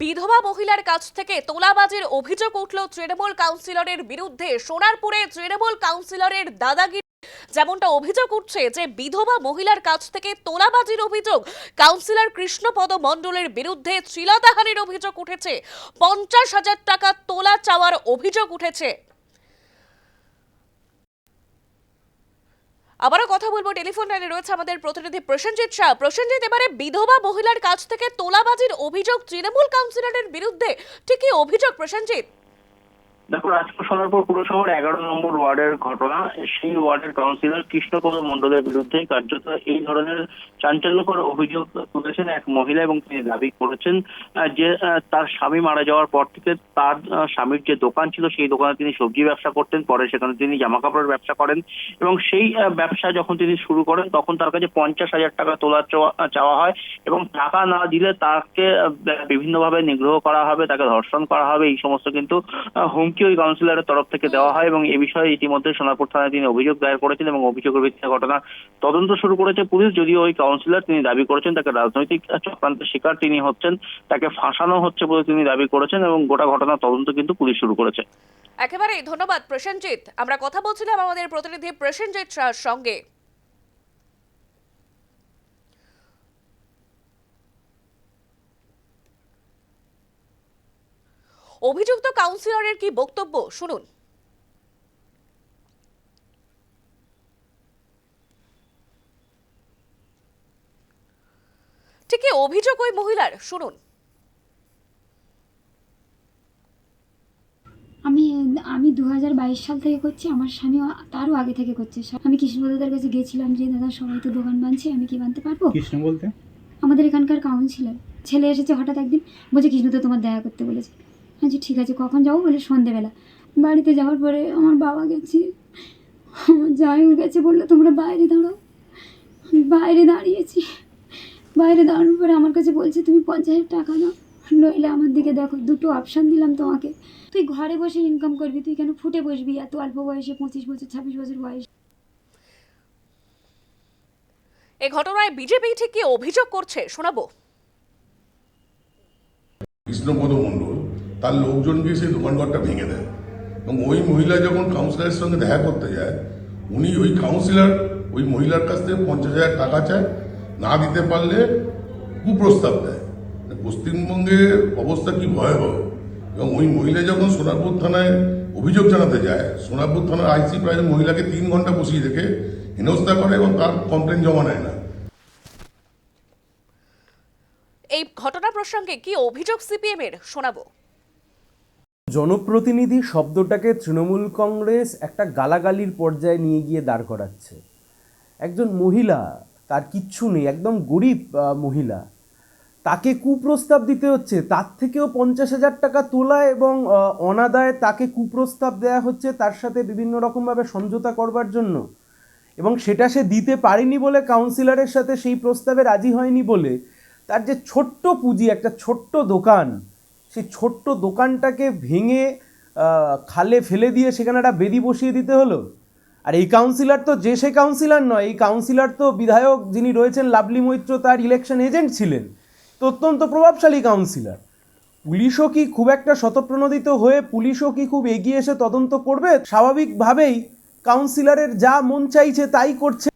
বিধবা মহিলার কাছ থেকে তোলাবাজির অভিযোগ উঠল তৃণমূল কাউন্সিলরের বিরুদ্ধে। সোনারপুরে তৃণমূল কাউন্সিলরের দাদাগিরি। যেমনটা অভিযোগ উঠছে যে, বিধবা মহিলার কাছ থেকে তোলাবাজির অভিযোগ কাউন্সিলর কৃষ্ণপদ মণ্ডলের বিরুদ্ধে শ্রীলতাহানির অভিযোগ উঠেছে। পঞ্চাশ হাজার টাকা তোলা চাওয়ার অভিযোগ উঠেছে। আবারও কথা বলব, টেলিফোন লাইনে রয়েছে আমাদের প্রতিনিধি প্রসেনজিৎ শাহ। প্রসেনজিৎ, এবারে বিধবা মহিলার কাছ থেকে তোলাবাজির অভিযোগ তৃণমূল কাউন্সিলরের বিরুদ্ধে। ঠিকই অভিযোগ, প্রসেনজিৎ? দেখো রাজপুর সোনারপুর পুরসভার এগারো নম্বর ওয়ার্ডের ঘটনা সেই ওয়ার্ডের কাউন্সিলর কৃষ্ণপদ মণ্ডলের বিরুদ্ধে কার্যত এই ধরনের চাঞ্চল্যকর অভিযোগ তুলেছেন এক মহিলা এবং তিনি দাবি করেছেন যে তার স্বামী মারা যাওয়ার পর থেকে তার স্বামীর যে দোকান ছিল সেই দোকানে তিনি সবজি ব্যবসা করতেন পরে সেখানে তিনি জামা কাপড়ের ব্যবসা করেন এবং সেই ব্যবসা যখন তিনি শুরু করেন তখন তার কাছে পঞ্চাশ হাজার টাকা তোলা চাওয়া- হয় এবং টাকা না দিলে তাকে বিভিন্নভাবে নিগ্রহ করা হবে তাকে ধর্ষণ করা হবে এই সমস্ত কিন্তু আহ, হুমকি ওই কাউন্সিলরের তরফ থেকে দেওয়া হয় এবং এ বিষয়ে ইতিমধ্যে সোনারপুর থানায় তিনি অভিযোগ দায়ের করেছেন এবং অভিযোগের ভিত্তিতে ঘটনা তদন্ত শুরু করেছে পুলিশ। যদিও ওই কাউন্সিলর তিনি দাবি করেছেন, তাকে রাজনৈতিক চক্রান্তের শিকার তিনি হচ্ছেন, তাকে ফাঁসানো হচ্ছে বলে তিনি দাবি করেছেন এবং গোটা ঘটনা তদন্ত কিন্তু পুলিশ শুরু করেছে। একেবারেই, ধন্যবাদ প্রসেনজিৎ। আমরা কথা বলছিলাম আমাদের প্রতিনিধি প্রসেনজিৎ শাহর সঙ্গে। অভিযুক্ত কাউন্সিলরের কি বক্তব্য? শুনুন। ঠিক অভিযোগ ওই মহিলার। শুনুন। আমি আমি দু হাজার বাইশ সাল থেকে করছি আমার স্বামী তারও আগে থেকে করছে। আমি কৃষ্ণপদাদের কাছে গেছিলাম যে দাদা সবাই তো দোকান বানছে আমি কি বানতে পারব? কৃষ্ণ বলতে? আমাদের এখানকার কাউন্সিলর। ছেলে এসেছে হঠাৎ একদিন বলছে কৃষ্ণ তো তোমার দেখা করতে বলেছে। আচ্ছা ঠিক আছে কখন যাব বলে সন্ধেবেলা। বাড়িতে যাওয়ার পরে আমার বাবা গেছে। আমার জায়ও গেছে বলল তোমরা বাইরে দাঁড়াও। আমি বাইরে দাঁড়িয়েছি। বাইরে দাঁড়ানোর পরে আমার কাছে বলছে তুমি পঞ্চাশ হাজার টাকা দাও। নইলে আমার দিকে দেখো দুটো অপশান দিলাম তোমাকে। তুই ঘরে বসে ইনকাম করবি তুই কেন ফুটে বসবি? এত অল্প বয়সে পঁচিশ বছর ছাব্বিশ বছর বয়স। এ ঘটনায় বিজেপি ঠিক কি অভিযোগ করছে শোনাবো। কৃষ্ণপদ মণ্ডল তার লোকজন গিয়ে সেই দোকানঘরটা ভেঙে দেয়। এবং ওই মহিলা যখন কাউন্সিলরের সঙ্গে দেখা করতে যায়, উনি ওই কাউন্সিলর ওই মহিলার কাছ থেকে পঞ্চাশ হাজার টাকা চায়, না দিতে পারলে কুপ্রস্তাব দেয়। পশ্চিমবঙ্গের অবস্থা কি ভয়াবহ। এবং ওই মহিলা যখন সোনারপুর থানায় অভিযোগ জানাতে যায়, সোনারপুর থানার আইসি প্রায় মহিলাকে তিন ঘণ্টা বসিয়ে রেখে হেনস্থা করে এবং তার কমপ্লেন জমা নেয় না। এই ঘটনা প্রসঙ্গে কি অভিযোগ সিপিএম এর শোনাবো। জনপ্রতিনিধি শব্দটাকে তৃণমূল কংগ্রেস একটা গালাগালির পর্যায়ে নিয়ে গিয়ে দাঁড় করাচ্ছে। একজন মহিলা, তার কিচ্ছু নেই, একদম গরিব মহিলা। তাকে কুপ্রস্তাব দিতে হচ্ছে, তার থেকেও পঞ্চাশ হাজার টাকা তোলা এবং অনাদায় তাকে কুপ্রস্তাব দেওয়া হচ্ছে তার সাথে বিভিন্ন রকমভাবে সমঝোতা করবার জন্য। এবং সেটা সে দিতে পারেনি বলে কাউন্সিলরের সাথে সেই প্রস্তাবে রাজি হয়নি বলে, তার যে ছোট্ট পুঁজি, একটা ছোট্ট দোকান সেই ছোট্ট দোকানটাকে ভেঙে খালে ফেলে দিয়ে সেখানে একটা বেদি বসিয়ে দিতে হলো? আর এই কাউন্সিলর তো যে সে কাউন্সিলর নয়, এই কাউন্সিলর তো বিধায়ক যিনি রয়েছেন, লাভলি মৈত্র তার ইলেকশন এজেন্ট ছিলেন, তো অত্যন্ত প্রভাবশালী কাউন্সিলর পুলিশও কি খুব একটা শতপ্রণোদিত হয়ে, পুলিশও কি খুব এগিয়ে এসে তদন্ত করবে? স্বাভাবিকভাবেই কাউন্সিলরের যা মন চাইছে তাই করছে।